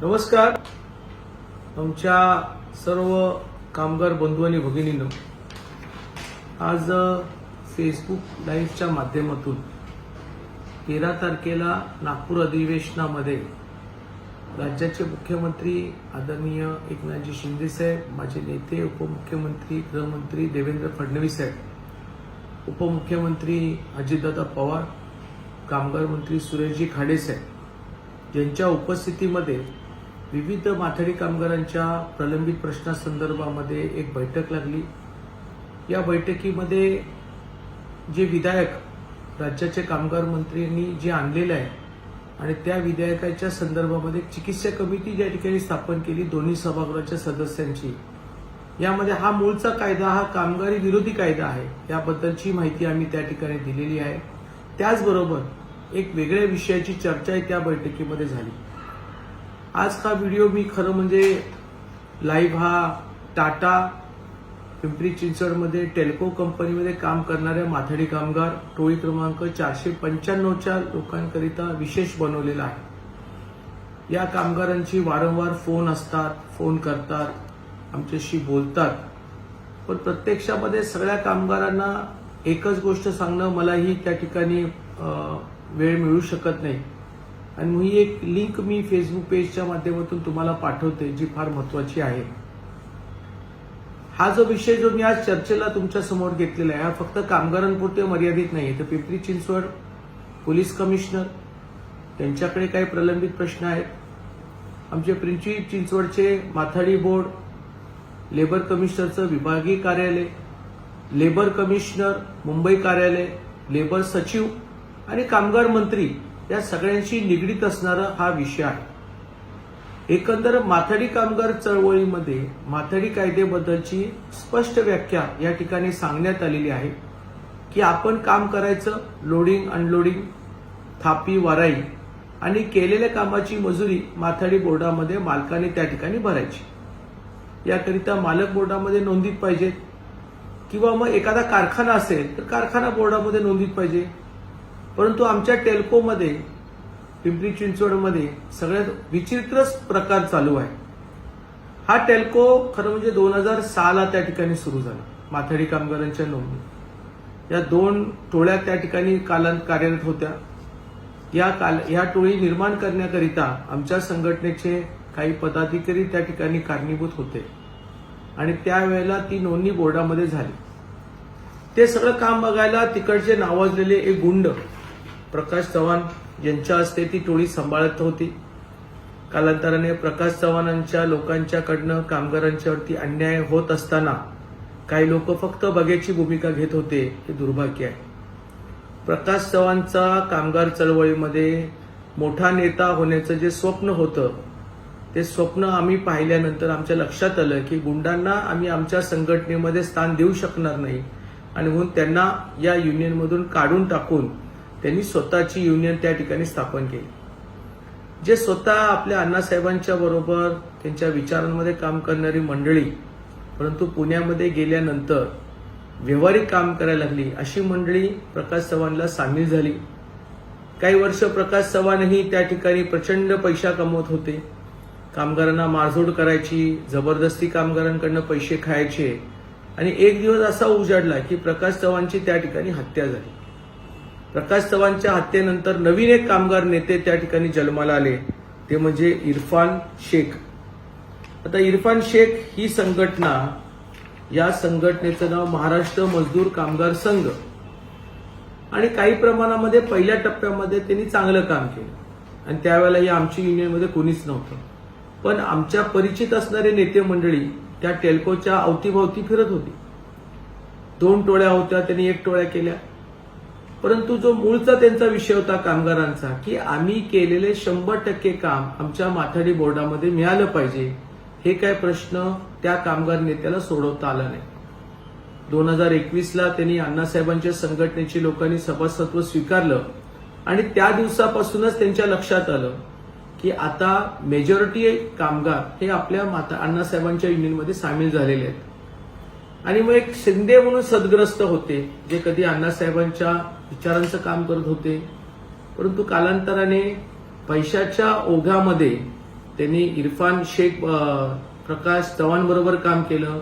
नमस्कार. आमच्या सर्व कामगार बंधू आणि भगिनींनो आज फेसबुक लाईव्हच्या माध्यमातून तेरा तारखेला नागपूर अधिवेशनामध्ये राज्याचे मुख्यमंत्री आदरणीय एकनाथजी शिंदेसाहेब माझे नेते उपमुख्यमंत्री गृहमंत्री देवेंद्र फडणवीस साहेब उपमुख्यमंत्री अजितदादा पवार कामगार मंत्री सुरेशजी खाडेसाहेब यांच्या उपस्थितीमध्ये विविध माथाडी कामगारांच्या प्रलंबित प्रश्नासंदर्भामध्ये एक बैठक लागली. या बैठकीमध्ये जे विधायक राज्याचे कामगार मंत्र्यांनी जे आणलेलं आहे आणि त्या विधेयकाच्या संदर्भामध्ये चिकित्सा कमिटी ज्या ठिकाणी स्थापन केली दोन्ही सभागृहाच्या सदस्यांची. यामध्ये हा मूळचा कायदा हा कामगारी विरोधी कायदा आहे. याबद्दलची माहिती आम्ही त्या ठिकाणी दिलेली आहे. त्याचबरोबर एक वेगळ्या विषयाची चर्चा त्या बैठकीमध्ये झाली. आज हा व्हिडिओ मी खरं म्हणजे लाईव्ह हा टाटा पिंपरी चिंचवडमध्ये टेल्को कंपनीमध्ये काम करणाऱ्या माथाडी कामगार टोळी क्रमांक चारशे पंच्याण्णवच्या लोकांकरिता विशेष बनवलेला आहे. या कामगारांची वारंवार फोन असतात फोन करतात आमच्याशी बोलतात. पण प्रत्यक्षामध्ये सगळ्या कामगारांना एकच गोष्ट सांगणं मलाही त्या ठिकाणी वेळ मिळू शकत नाही. आणि मग ही एक लिंक मी फेसबुक पेजच्या माध्यमातून तुम्हाला पाठवते जी फार महत्वाची आहे. हा जो विषय जो मी आज चर्चेला तुमच्यासमोर घेतलेला आहे हा फक्त कामगारांपुरते मर्यादित नाही तर पिंपरी चिंचवड पोलीस कमिशनर त्यांच्याकडे काही प्रलंबित प्रश्न आहेत. आमचे पिंपरी चिंचवडचे माथाडी बोर्ड लेबर कमिशनरचं विभागीय कार्यालय लेबर कमिशनर मुंबई कार्यालय लेबर सचिव आणि कामगार मंत्री या सगळ्यांशी निगडीत असणारा हा विषय आहे. एकंदर माथाडी कामगार चळवळीमध्ये माथाडी कायद्याबद्दलची स्पष्ट व्याख्या या ठिकाणी सांगण्यात आलेली आहे की आपण काम करायचं लोडिंग अनलोडिंग थापी वराई आणि केलेल्या कामाची मजुरी माथाडी बोर्डामध्ये मालकाने त्या ठिकाणी भरायची. याकरिता मालक बोर्डामध्ये नोंदीत पाहिजेत. किंवा मग एखादा कारखाना असेल तर कारखाना बोर्डामध्ये नोंदीत पाहिजे. परंतु आमच्या टेल्कोमध्ये पिंपरी चिंचवडमध्ये सगळ्यात विचित्रच प्रकार चालू आहे. हा टेल्को खरं म्हणजे दोन हजार सहाला त्या ठिकाणी सुरू झाला. माथाडी कामगारांच्या नोंदणी या दोन टोळ्या त्या ठिकाणी कालांत कार्यरत होत्या. या काल या टोळी निर्माण करण्याकरिता आमच्या संघटनेचे काही पदाधिकारी त्या ठिकाणी कारणीभूत होते. आणि त्यावेळेला ती नोंदणी बोर्डामध्ये झाली. ते सगळं काम बघायला तिकडचे नावाजलेले एक गुंड प्रकाश चव्हाण यांच्या हस्ते ती टोळी सांभाळत होती. कालांतराने प्रकाश चव्हाणांच्या लोकांच्याकडनं कामगारांच्यावरती अन्याय होत असताना काही लोक फक्त बघ्याची भूमिका घेत होते हे दुर्भाग्य आहे. प्रकाश चव्हाणचा कामगार चळवळीमध्ये मोठा नेता होण्याचं जे स्वप्न होतं ते स्वप्न आम्ही पाहिल्यानंतर आमच्या लक्षात आलं की गुंडांना आम्ही आमच्या संघटनेमध्ये स्थान देऊ शकणार नाही आणि म्हणून त्यांना या युनियनमधून काढून टाकून त्यांनी स्वतःची युनियन त्या ठिकाणी स्थापन केली. जे स्वतः आपल्या अण्णासाहेबांच्या बरोबर त्यांच्या विचारांमध्ये काम करणारी मंडळी परंतु पुण्यामध्ये गेल्यानंतर व्यवहारिक काम करायला लागली अशी मंडळी प्रकाश चव्हाणला सामील झाली. काही वर्ष प्रकाश चव्हाणही त्या ठिकाणी प्रचंड पैसा कमवत होते. कामगारांना मारझोड करायची जबरदस्ती कामगारांकडनं पैसे खायचे. आणि एक दिवस असा उजाडला की प्रकाश चव्हाणची त्या ठिकाणी हत्या झाली. प्रकाश चव्हाणच्या हत्येनंतर नवीन एक कामगार नेते त्या ठिकाणी जन्माला आले. ते म्हणजे इरफान शेख. आता इरफान शेख ही संघटना या संघटनेचं नाव महाराष्ट्र मजदूर कामगार संघ. आणि काही प्रमाणामध्ये पहिल्या टप्प्यामध्ये त्यांनी चांगलं काम केलं. आणि त्यावेळेला ही आमची युनियनमध्ये कोणीच नव्हतं. पण आमच्या परिचित असणारे नेते मंडळी त्या टेल्कोच्या अवतीभोवती फिरत होती. दोन टोळ्या होत्या त्यांनी एक टोळ्या केल्या. परंतु जो मूळचा त्यांचा विषय होता कामगारांचा की आम्ही केलेले शंभर टक्के काम आमच्या माथाडी बोर्डामध्ये मिळालं पाहिजे हे काय प्रश्न त्या कामगार नेत्याला सोडवता आला नाही. दोन हजार एकवीसला त्यांनी अण्णासाहेबांच्या संघटनेची लोकांनी सभासत्व स्वीकारलं आणि त्या दिवसापासूनच त्यांच्या लक्षात आलं की आता मेजॉरिटी कामगार हे आपल्या माता अण्णासाहेबांच्या युनियनमध्ये सामील झालेले आहेत. आणि मग एक शिंदे म्हणून सदग्रस्त होते जे कधी अण्णासाहेबांच्या विचारांचं काम करत होते. परंतु कालांतराने पैशाच्या ओघामध्ये त्यांनी इरफान शेख प्रकाश चव्हाण बरोबर काम केलं.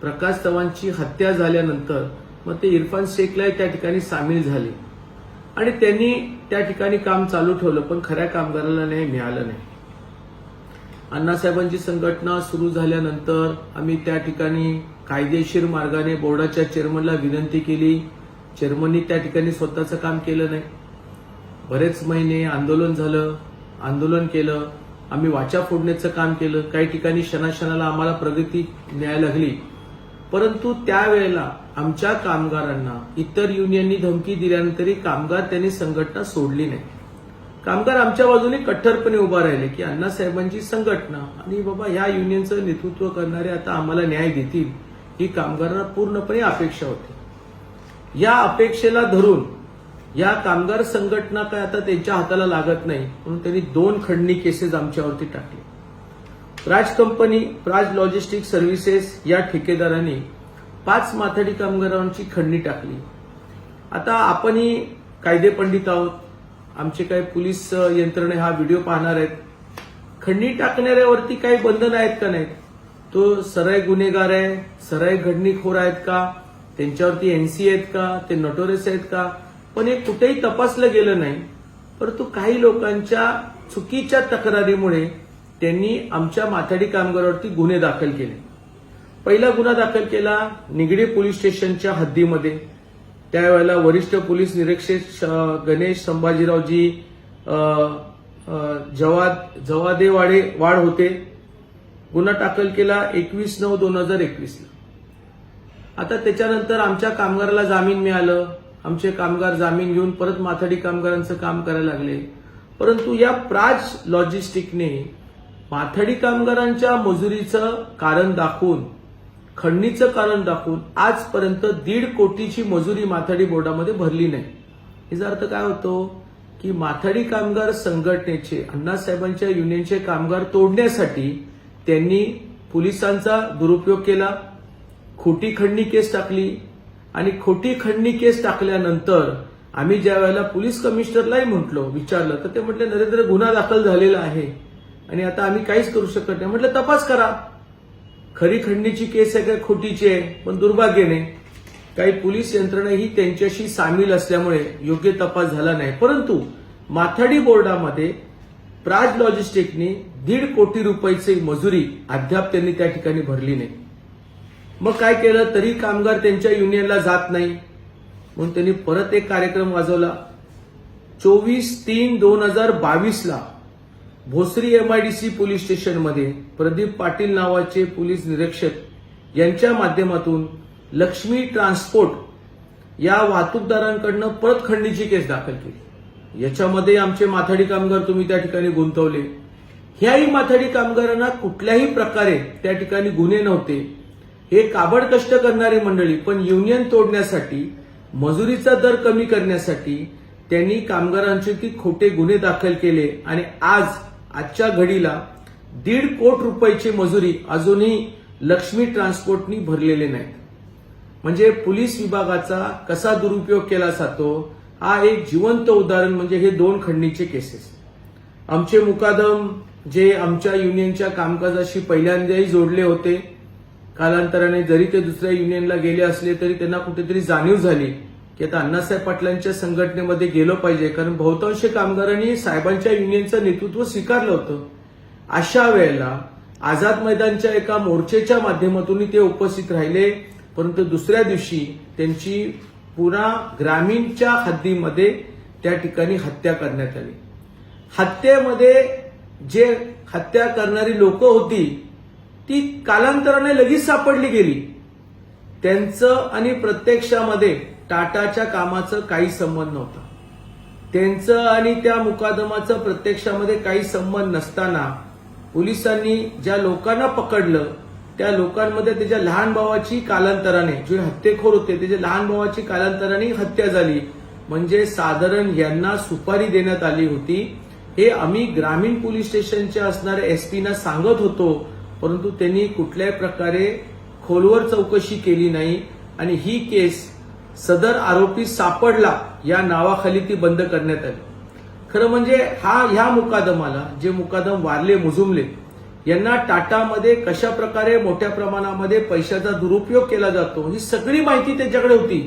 प्रकाश चव्हाणची हत्या झाल्यानंतर मग ते इरफान शेखला त्या ठिकाणी सामील झाले. आणि त्यांनी त्या ठिकाणी काम चालू ठेवलं पण खऱ्या कामगाराला नाही मिळालं नाही. अण्णासाहेबांची संघटना सुरू झाल्यानंतर आम्ही त्या ठिकाणी कायदेशीर मार्गाने बोर्डाच्या चेअरमनला विनंती केली. चेअरमननी त्या ठिकाणी स्वतःचं काम केलं नाही. बरेच महिने आंदोलन झालं. आंदोलन केलं. आम्ही वाचा फोडण्याचं काम केलं. काही ठिकाणी क्षणाक्षणाला आम्हाला प्रगती न्याय लागली. परंतु त्यावेळेला आमच्या कामगारांना इतर युनियननी धमकी दिल्यानंतरही कामगार त्यांनी संघटना सोडली नाही. कामगार आमच्या बाजूने कट्टरपणे उभा राहिले की अण्णासाहेबांची संघटना आणि बाबा ह्या युनियनचं नेतृत्व करणारे आता आम्हाला न्याय देतील. ही कामगारांना पूर्णपणे अपेक्षा होती. या अपेक्षेला धरून या कामगार संघटना काय आता त्यांच्या हाताला लागत नाही म्हणून त्यांनी दोन खंडणी केसेस आमच्यावरती टाकले. Praj company Praj logistic services या ठेकेदारांनी पाच माथाडी कामगारांची खंडणी टाकली. आता आपणही कायदे पंडित आहोत. आमचे काही पोलीस यंत्रणे हा व्हिडिओ पाहणार आहेत. खंडणी टाकणाऱ्यावरती काही बंधन आहेत का नाहीत? तो सराय गुन्हेगार आहे सराय घडणीखोर आहेत का? त्यांच्यावरती एनसी आहेत का? ते नटोरेस आहेत का? पण हे कुठेही तपासलं गेलं नाही. परंतु काही लोकांच्या चुकीच्या तक्रारीमुळे त्यांनी आमच्या माथाडी कामगारावरती गुन्हे दाखल केले. पहिला गुन्हा दाखल केला निगडी पोलीस स्टेशनच्या हद्दीमध्ये. त्यावेळेला वरिष्ठ पोलीस निरीक्षक गणेश संभाजीरावजी अ, जवाद जवादेवाडे वाढ होते. गुन्हा दाखल केला एकवीस नऊ दोन हजार एकवीसला आता त्याच्यानंतर आमच्या कामगाराला जामीन मिळालं. आमचे कामगार जामीन घेऊन परत माथाडी कामगारांचं काम करायला लागले. परंतु या प्राज लॉजिस्टिकने माथाडी कामगारांच्या मजुरीचं कारण दाखवून खंडणीचं कारण दाखवून आजपर्यंत दीड कोटीची मजुरी माथाडी बोर्डामध्ये भरली नाही. याचा अर्थ काय होतो? की माथाडी कामगार संघटनेचे अण्णासाहेबांच्या युनियनचे कामगार तोडण्यासाठी त्यांनी पोलिसांचा दुरुपयोग केला खोटी खंडणी केस टाकली आणि खोटी खंडणी केस टाकल्यानंतर आम्ही ज्या वेळेला पोलीस कमिशनरलाही म्हटलो विचारलं तर ते म्हटले नरेंद्र गुन्हा दाखल झालेला आहे आणि आता आम्ही काहीच करू शकत नाही. म्हटलं तपास करा. खरी खंडणीची केस आहे काय खोटीची आहे पण दुर्भाग्याने काही पोलीस यंत्रणा ही त्यांच्याशी सामील असल्यामुळे योग्य तपास झाला नाही. परंतु माथाडी बोर्डामध्ये प्राज लॉजिस्टिकने दीड कोटी रुपयाची मजुरी अद्याप त्यांनी त्या ठिकाणी भरली नाही. मग काय केलं? तरी कामगार त्यांच्या युनियनला जात नाही. म्हणून त्यांनी परत एक कार्यक्रम वाजवला. चोवीस तीन दोन हजार बावीसला भोसरी एमआयडीसी पोलीस स्टेशनमध्ये प्रदीप पाटील नावाचे पोलीस निरीक्षक यांच्या माध्यमातून लक्ष्मी ट्रान्सपोर्ट या वाहतूकदारांकडनं परत खंडणीची केस दाखल केली. याच्यामध्ये आमचे माथाडी कामगार तुम्ही त्या ठिकाणी गुंतवले. ह्याही माथाडी कामगारांना कुठल्याही प्रकारे त्या ठिकाणी गुन्हे नव्हते. हे काबड कष्ट करणारी मंडळी पण युनियन तोडण्यासाठी मजुरीचा दर कमी करण्यासाठी त्यांनी कामगारांचे ती खोटे गुन्हे दाखल केले आणि आज आजच्या घडीला दीड कोट रुपयाची मजुरी अजूनही लक्ष्मी ट्रान्सपोर्टनी भरलेले नाहीत. म्हणजे पोलीस विभागाचा कसा दुरुपयोग केला जातो? हा एक जिवंत उदाहरण म्हणजे हे दोन खंडणीचे केसेस आमचे मुकादम जे आमच्या युनियनच्या कामकाजाशी पहिल्यांदाही जोडले होते कालांतराने जरी ते दुसऱ्या युनियनला गेले असले तरी त्यांना कुठेतरी जाणीव झाली की आता अण्णासाहेब पाटलांच्या संघटनेमध्ये गेलं पाहिजे. कारण बहुतांश कामगारांनी साहेबांच्या युनियनचं नेतृत्व स्वीकारलं होतं. अशा वेळेला आझाद मैदानच्या एका मोर्चेच्या माध्यमातून ते उपस्थित राहिले परंतु दुसऱ्या दिवशी त्यांची पुन्हा ग्रामीणच्या हद्दीमध्ये त्या ठिकाणी हत्या करण्यात आली. हत्येमध्ये जे हत्या करणारी लोक होती ती कालांतराने लगेच सापडली गेली. त्यांचं आणि प्रत्यक्षामध्ये टाटाच्या कामाचं काही संबंध नव्हता. त्यांचं आणि त्या मुकादमाचं प्रत्यक्षामध्ये काही संबंध नसताना पोलिसांनी ज्या लोकांना पकडलं त्या लोकांमध्ये त्याच्या लहान भावाची कालांतराने जे हत्येखोर होते त्याच्या लहान भावाची कालांतराने हत्या झाली. म्हणजे साधारण यांना सुपारी देण्यात आली होती. हे आम्ही ग्रामीण पोलीस स्टेशनच्या असणाऱ्या एसपीना सांगत होतो. परंतु त्यांनी कुठल्याही प्रकारे खोलवर चौकशी केली नाही. आणि ही केस सदर आरोपी सापडला या नावाखाली ती बंद करण्यात आली. खरं म्हणजे हा ह्या मुकादमाला जे मुकादम वारले मुजुमले यांना टाटामध्ये कशा प्रकारे मोठ्या प्रमाणामध्ये पैशाचा दुरुपयोग केला जातो ही सगळी माहिती त्याच्याकडे होती.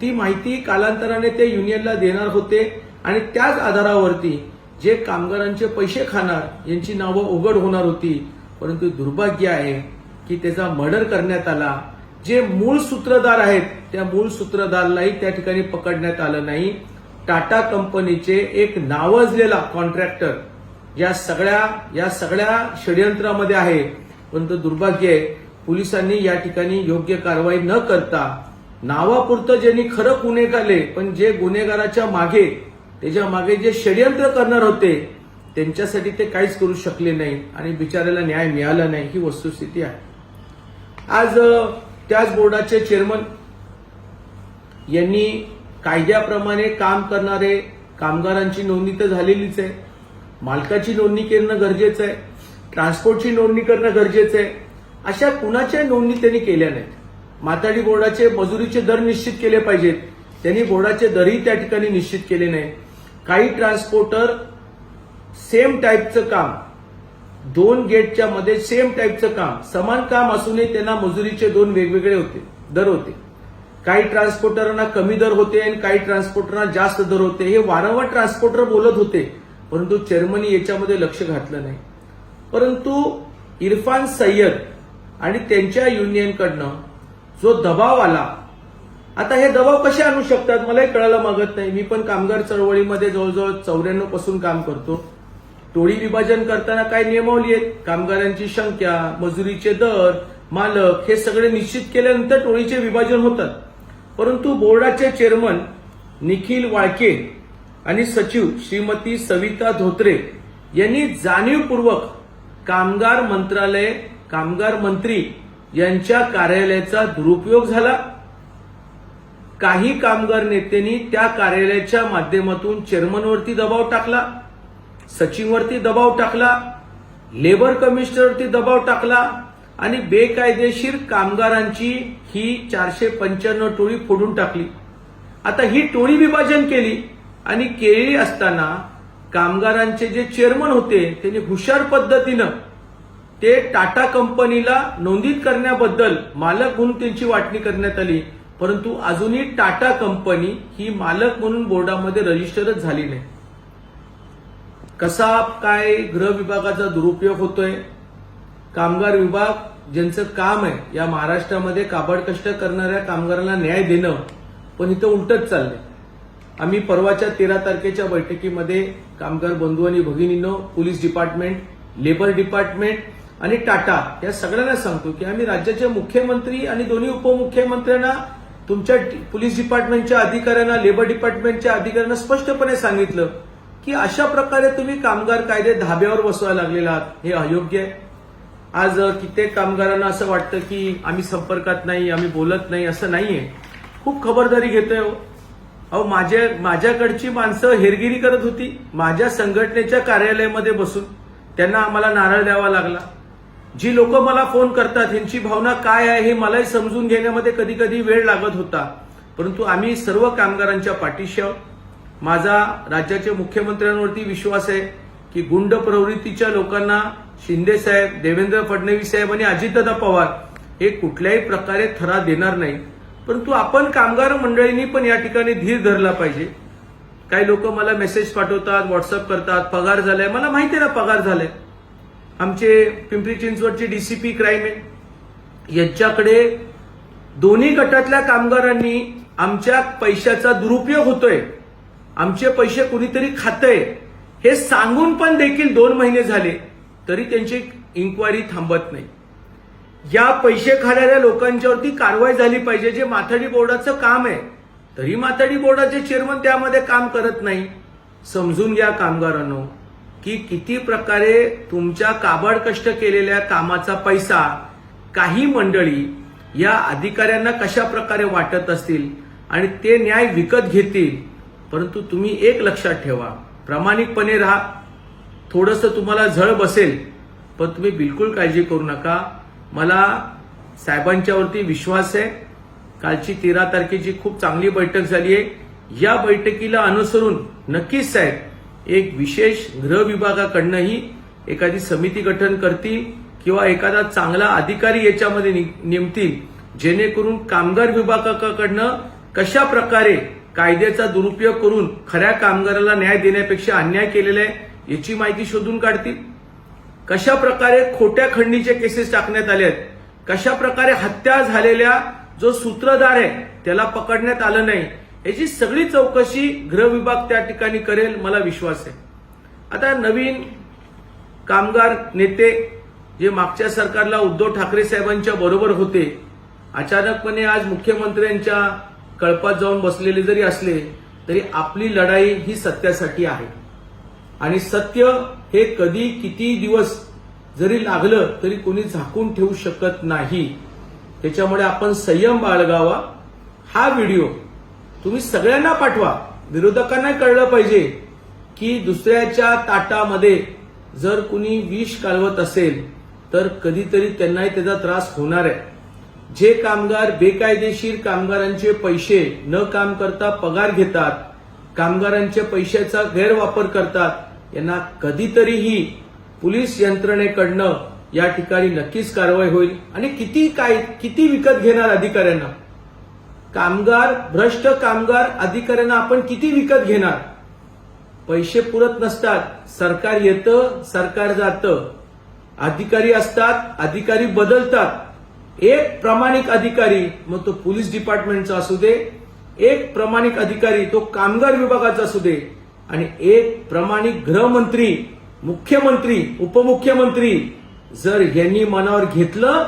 ती माहिती कालांतराने ते युनियनला देणार होते आणि त्याच आधारावरती जे कामगारांचे पैसे खाणार यांची नावं उघड होणार होती. परंतु दुर्भाग्य आहे की त्याचा मर्डर करण्यात आला. जे मूळ सूत्रधार आहेत त्या मूळ सूत्रधारलाही त्या ठिकाणी पकडण्यात आलं नाही. टाटा कंपनीचे एक नावाजलेला कॉन्ट्रॅक्टर या सगळ्या या सगळ्या षडयंत्रामध्ये आहे. परंतु दुर्भाग्य आहे पोलिसांनी या ठिकाणी योग्य कारवाई न करता नावापुरतं ज्यांनी खरं गुन्हे केले पण जे गुन्हेगाराच्या मागे त्याच्यामागे जे षडयंत्र करणार होते त्यांच्यासाठी ते काहीच करू शकले नाही आणि बिचाऱ्याला न्याय मिळाला नाही ही वस्तुस्थिती आहे. आज त्याच बोर्डाचे चेअरमन यांनी कायद्याप्रमाणे काम करणारे कामगारांची नोंदणी तर झालेलीच आहे. मालकाची नोंदणी करणं गरजेचं आहे. ट्रान्सपोर्टची नोंदणी करणं गरजेचं आहे. अशा कुणाच्या नोंदणी त्यांनी केल्या नाहीत. माताडी बोर्डाचे मजुरीचे दर निश्चित केले पाहिजेत. त्यांनी बोर्डाचे दरही त्या ठिकाणी निश्चित केले नाही. काही ट्रान्सपोर्टर सेम टाईपचं काम दोन गेटच्या मध्ये सेम टाईपचं काम समान काम असूनही त्यांना मजुरीचे दोन वेगवेगळे होते दर होते. काही ट्रान्सपोर्टरांना कमी दर होते आणि काही ट्रान्सपोर्टरांना जास्त दर होते. हे वारंवार ट्रान्सपोर्टर बोलत होते. परंतु चेअरमनी याच्यामध्ये लक्ष घातलं नाही. परंतु इरफान सय्यद आणि त्यांच्या युनियनकडनं जो दबाव आला आता हे दबाव कसे आणू शकतात मलाही कळायला मागत नाही. मी पण कामगार चळवळीमध्ये जवळजवळ चौऱ्याण्णवपासून काम करतो. टोळी विभाजन करताना काय नियमावली आहेत. कामगारांची संख्या मजुरीचे दर मालक हे सगळे निश्चित केल्यानंतर टोळीचे विभाजन होतात. परंतु बोर्डाचे चेअरमन निखिल वाळके आणि सचिव श्रीमती सविता धोत्रे यांनी जाणीवपूर्वक कामगार मंत्रालय कामगार मंत्री यांच्या कार्यालयाचा दुरुपयोग झाला. काही कामगार नेत्यांनी त्या कार्यालयाच्या माध्यमातून चेअरमनवरती दबाव टाकला सचिववरती दबाव टाकला लेबर कमिशनरवरती दबाव टाकला आणि बेकायदेशीर कामगारांची ही चारशे पंच्याण्णव टोळी फोडून टाकली. आता ही टोळी विभाजन केली. आणि केळी असताना कामगारांचे जे चेअरमन होते त्यांनी हुशार पद्धतीनं ते टाटा कंपनीला नोंदीत करण्याबद्दल मालक म्हणून त्यांची वाटणी करण्यात आली. परंतु अजूनही टाटा कंपनी ही मालक म्हणून बोर्डामध्ये रजिस्टरच झाली नाही. कसा काय गृह विभागाचा दुरुपयोग होतोय? कामगार विभाग ज्यांचं काम आहे या महाराष्ट्रामध्ये काबाड कष्ट करणाऱ्या कामगारांना न्याय देणं पण इथं उलटच चाललंय. आम्ही परवाच्या तेरा तारखेच्या बैठकीमध्ये कामगार बंधू आणि भगिनींनो पोलीस डिपार्टमेंट लेबर डिपार्टमेंट आणि टाटा या सगळ्यांना सांगतो की आम्ही राज्याचे मुख्यमंत्री आणि दोन्ही उपमुख्यमंत्र्यांना तुमच्या पोलीस डिपार्टमेंटच्या अधिकाऱ्यांना लेबर डिपार्टमेंटच्या अधिकाऱ्यांना स्पष्टपणे सांगितलं की अशा प्रकारे तुम्ही कामगार कायदे धाब्यावर बसवायला लागलेला आहात. हे अयोग्य आहे. आज कित्येक कामगारांना असं वाटतं की आम्ही संपर्कात नाही आम्ही बोलत नाही असं नाहीये. खूप खबरदारी घेतोय हो. अहो माझ्या माझ्याकडची माणसं हेरगिरी करत होती माझ्या संघटनेच्या कार्यालयामध्ये बसून. त्यांना आम्हाला नारळ द्यावा लागला. जी लोक मला फोन करतात यांची भावना काय आहे हे मलाही समजून घेण्यामध्ये कधी कधी वेळ लागत होता. परंतु आम्ही सर्व कामगारांच्या पाठीशी आहोत. माझा राज्याच्या मुख्यमंत्र्यांवरती विश्वास आहे की गुंड प्रवृत्तीच्या लोकांना शिंदे साहेब देवेंद्र फडणवीस साहेब आणि अजितदादा पवार हे कुठल्याही प्रकारे थरा देणार नाही परंतु आपण कामगार मंडळींनी पण या ठिकाणी धीर धरला पाहिजे. काही लोक मला मेसेज पाठवतात व्हॉट्सअप करतात पगार झालाय. मला माहिती आहे ना पगार झालाय. आमचे पिंपरी चिंचवडचे डीसीपी क्राईम आहे. यांच्याकडे दोन्ही गटातल्या कामगारांनी आमच्या पैशाचा दुरुपयोग होतोय. आमचे पैसे कुणीतरी खातंय. हे सांगून पण देखील दोन महिने झाले तरी त्यांची इन्क्वायरी थांबत नाही. या पैसे खाणाऱ्या लोकांच्यावरती कारवाई झाली पाहिजे जे माथाडी बोर्डाचं काम आहे. तरी माथाडी बोर्डाचे चेअरमन त्यामध्ये काम करत नाही. समजून घ्या कामगारांनो की किती प्रकारे तुमच्या काबाड कष्ट केलेल्या कामाचा पैसा काही मंडळी या अधिकाऱ्यांना कशा प्रकारे वाटत असतील आणि ते न्याय विकत घेतील परंतु तुम्ही एक लक्षात ठेवा. प्रामाणिकपणे राहा. थोडंसं तुम्हाला झळ बसेल पण तुम्ही बिलकुल काळजी करू नका. मला साहेबांच्यावरती विश्वास आहे. कालची तेरा तारखेची खूप चांगली बैठक झाली आहे. या बैठकीला अनुसरून नक्कीच साहेब एक विशेष गृह विभागाकडनंही एखादी समिती गठन करतील किंवा एखादा चांगला अधिकारी याच्यामध्ये नि- नेमतील. जेणेकरून कामगार विभागाकडनं कशा प्रकारे कायद्याचा दुरुपयोग करून खऱ्या कामगाराला न्याय देण्यापेक्षा अन्याय केलेला आहे याची माहिती शोधून काढतील. कशा प्रकारे खोट्या खंडीचे केसेस टाकण्यात आले आहेत कशा प्रकारे हत्या झालेल्या जो सूत्रधार आहे त्याला पकडण्यात आलं नाही याची सगळी चौकशी गृह विभाग त्या ठिकाणी करेल मला विश्वास आहे. आता नवीन कामगार नेते जे मागच्या सरकारला उद्धव ठाकरे साहेबांच्या बरोबर होते अचानकपणे आज मुख्यमंत्र्यांच्या कळपात जाऊन बसलेले जरी असले तरी आपली लढाई ही सत्यासाठी आहे. आणि सत्य हे कधी किती दिवस जरी लागलं तरी कोणी झाकून ठेवू शकत नाही. त्याच्यामुळे आपण संयम बाळगावा. हा व्हिडिओ तुम्ही सगळ्यांना पाठवा. विरोधकांना कळलं पाहिजे की दुसऱ्याच्या ताटामध्ये जर कुणी विष कालवत असेल तर कधीतरी त्यांनाही त्याचा त्रास होणार आहे. जे कामगार बेकायदेशीर कामगारांचे पैसे न काम करता पगार घेतात कामगारांच्या पैशाचा गैरवापर करतात यांना कधीतरीही पोलीस यंत्रणेकडनं या ठिकाणी नक्कीच कारवाई होईल आणि किती काय किती विकत घेणार अधिकाऱ्यांना? कामगार भ्रष्ट कामगार अधिकाऱ्यांना आपण किती विकत घेणार? पैसे पुरत नसतात. सरकार येतं सरकार जातं. अधिकारी असतात अधिकारी बदलतात. एक प्रामाणिक अधिकारी मग तो पोलीस डिपार्टमेंटचा असू दे. एक प्रामाणिक अधिकारी तो कामगार विभागाचा असू दे. आणि एक प्रामाणिक गृहमंत्री मुख्यमंत्री उपमुख्यमंत्री जर यांनी मनावर घेतलं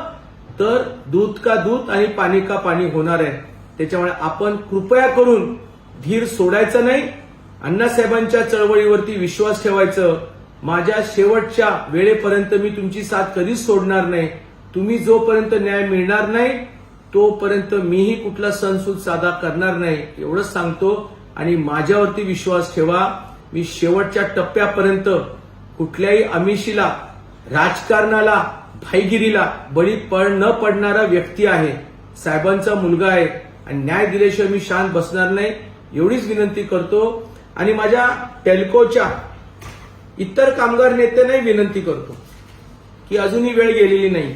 तर दूध का दूध आणि पाणी का पाणी होणार आहे. त्याच्यामुळे आपण कृपया करून धीर सोडायचा नाही अण्णासाहेबांच्या चळवळीवरती विश्वास ठेवायचं. माझ्या शेवटच्या वेळेपर्यंत मी तुमची साथ कधीच सोडणार नाही. तुम्ही जोपर्यंत न्याय मिळणार नाही तोपर्यंत मीही कुठला सणसूद साधा करणार नाही. एवढंच सांगतो. आणि माझ्यावरती विश्वास ठेवा. मी शेवटच्या टप्प्यापर्यंत कुठल्याही अमिषीला राजकारणाला भाईगिरीला बळी पड न पडणारा व्यक्ती आहे. साहेबांचा मुलगा आहे आणि न्याय दिल्याशिवाय मी शांत बसणार नाही एवढीच विनंती करतो. आणि माझ्या टेल्कोच्या इतर कामगार नेत्यांनाही विनंती करतो की अजूनही वेळ गेलेली नाही.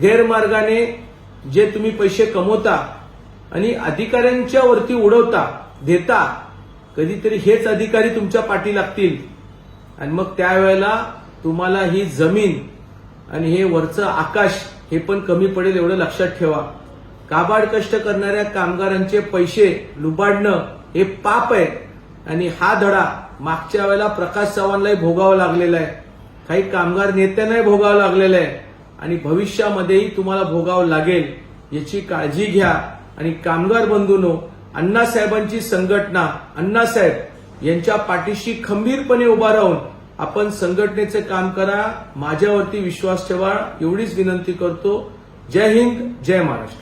गैरमार्गाने जे तुम्ही पैसे कमवता आणि अधिकाऱ्यांच्या वरती उडवता देता. कधीतरी हेच अधिकारी तुमच्या पाठी लागतील. आणि मग त्यावेळेला तुम्हाला ही जमीन आणि हे वरचं आकाश हे पण कमी पडेल एवढं लक्षात ठेवा. काबाड कष्ट करणाऱ्या कामगारांचे पैसे लुबाडणं हे पाप आहे. आणि हा धडा मागच्या वेळेला प्रकाश चव्हाणलाही भोगावा लागलेला आहे. काही कामगार नेत्यांनाही भोगावं लागलेलं आहे. आणि भविष्यामध्येही तुम्हाला भोगावं लागेल याची काळजी घ्या. आणि कामगार बंधूनो अण्णासाहेबांची संघटना अण्णासाहेब यांच्या पाठीशी खंबीरपणे उभा राहून आपण संघटनेचे काम करा माझ्यावरती विश्वास ठेवा एवढीच विनंती करतो. जय हिंद जय महाराष्ट्र.